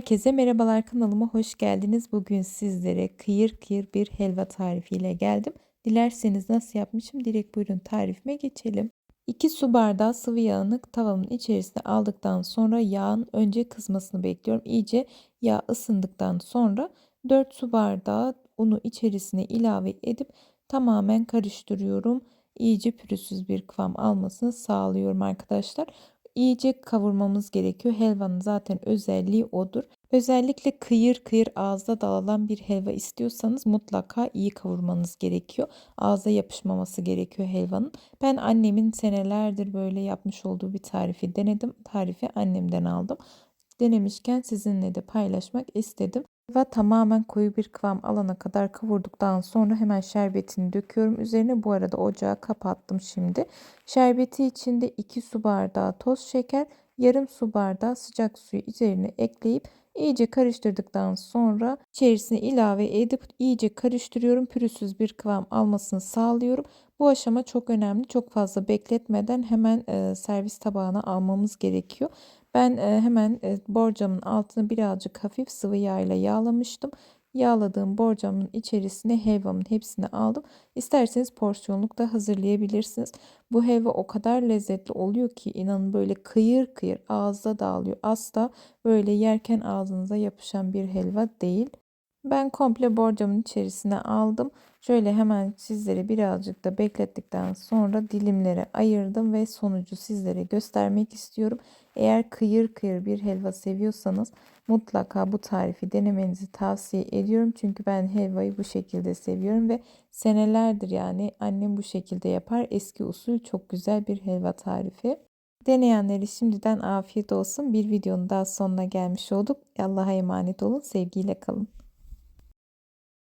Herkese merhabalar kanalıma hoş geldiniz. Bugün sizlere kıyır kıyır bir helva tarifiyle geldim. Dilerseniz nasıl yapmışım direkt buyurun tarifime geçelim. 2 su bardağı sıvı yağını tavamın içerisine aldıktan sonra yağın önce kızmasını bekliyorum. İyice yağ ısındıktan sonra 4 su bardağı unu içerisine ilave edip tamamen karıştırıyorum. İyice pürüzsüz bir kıvam almasını sağlıyorum arkadaşlar iyice kavurmamız gerekiyor. Helvanın zaten özelliği odur. Özellikle kıyır kıyır ağızda dağılan bir helva istiyorsanız mutlaka iyi kavurmanız gerekiyor. Ağza yapışmaması gerekiyor helvanın. Ben annemin senelerdir böyle yapmış olduğu bir tarifi denedim. Tarifi annemden aldım. Denemişken sizinle de paylaşmak istedim. Ve tamamen koyu bir kıvam alana kadar kavurduktan sonra hemen şerbetini döküyorum. Üzerine bu arada ocağı kapattım şimdi. Şerbeti içinde 2 su bardağı toz şeker, yarım su bardağı sıcak suyu üzerine ekleyip iyice karıştırdıktan sonra içerisine ilave edip iyice karıştırıyorum. Pürüzsüz bir kıvam almasını sağlıyorum. Bu aşama çok önemli. Çok fazla bekletmeden hemen servis tabağına almamız gerekiyor. Ben e, hemen e, borcamın altını birazcık hafif sıvı yağ ile yağlamıştım. Yağladığım borcamın içerisine helvamın hepsini aldım. İsterseniz porsiyonluk da hazırlayabilirsiniz. Bu helva o kadar lezzetli oluyor ki inanın böyle kıyır kıyır ağızda dağılıyor. Asla böyle yerken ağzınıza yapışan bir helva değil. Ben komple borcamın içerisine aldım. Şöyle hemen sizlere birazcık da beklettikten sonra dilimlere ayırdım ve sonucu sizlere göstermek istiyorum. Eğer kıyır kıyır bir helva seviyorsanız mutlaka bu tarifi denemenizi tavsiye ediyorum. Çünkü ben helvayı bu şekilde seviyorum ve senelerdir yani annem bu şekilde yapar. Eski usul çok güzel bir helva tarifi. Deneyenleri şimdiden afiyet olsun. Bir videonun daha sonuna gelmiş olduk. Allah'a emanet olun. Sevgiyle kalın.